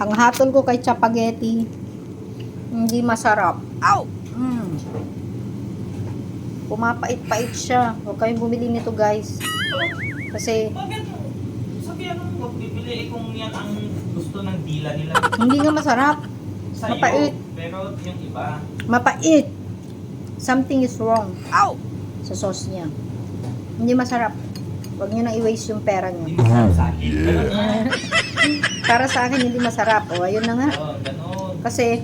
Ang hatol ko kay Chapageti, hindi masarap. Ow! Mm. Pumapait-pait siya. Huwag kayong bumili nito guys. Kasi Bakit? Sabihan mo, huwag bibili eh kung yan ang gusto ng dila nila. hindi nga masarap. Sa Mapait. iyo, pero yung iba, Mapait. Something is wrong. Ow! Sa sauce niya. Hindi masarap. Huwag niyo na i-waste yung pera hindi niyo. sa akin. Ganun nga. Para sa akin, hindi masarap. O, ayun na nga. Oo, ganun. Kasi,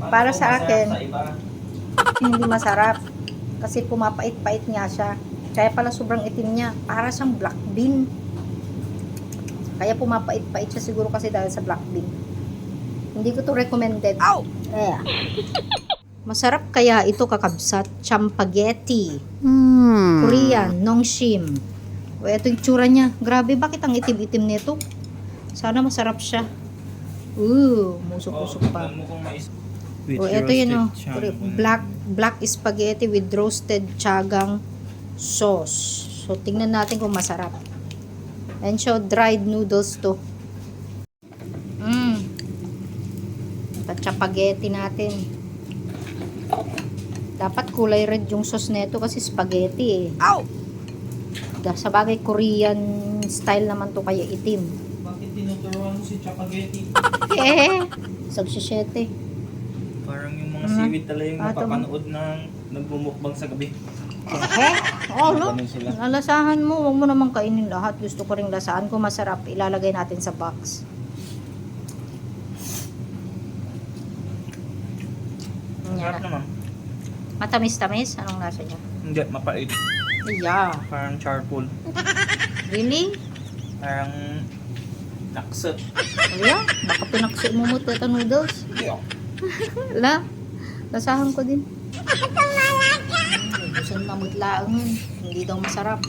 Para sa akin. Sa iba, hindi masarap. Kasi pumapait-pait nga siya. Kaya pala sobrang itim niya. Para siyang black bean. Kaya pumapait-pait siya siguro kasi dahil sa black bean. Hindi ko to recommended. Ow! Eh. Masarap kaya ito kakabsat. Champaghetti. Korean. Nongshim. O, ito yung tsura niya. Grabe, bakit ang itim-itim nito? Sana masarap siya. Ooh, musok-musok oh, pa. mais. Oh, ito yun oh. Black black spaghetti with roasted chagang sauce. So, tingnan natin kung masarap. And so, dried noodles to. Mmm. Spaghetti natin. Dapat kulay red yung sauce nito kasi spaghetti eh. Ow! Sa bagay, Korean style naman to kaya itim. Si Chapageti? Eh, sagsishete. Parang yung mga Mhm. seaweed talaga yung Ah, tama. napapanood ng nagbumukbang sa gabi. Eh, oh, no? Ganun sila. Mo, wag mo naman kainin lahat. Gusto ko ring lasaan kung masarap. Ilalagay natin sa box. Sarap Yan. naman. Matamis-tamis? Anong lasa niya? Hindi, mapait. Yeah. Parang charcoal. Really? Parang naksa. Oh, yeah? Baka pinakso mo mo to noodles. Hindi oh. Wala. Lasahan ko din. Gusto na mutlaang. Hindi daw masarap.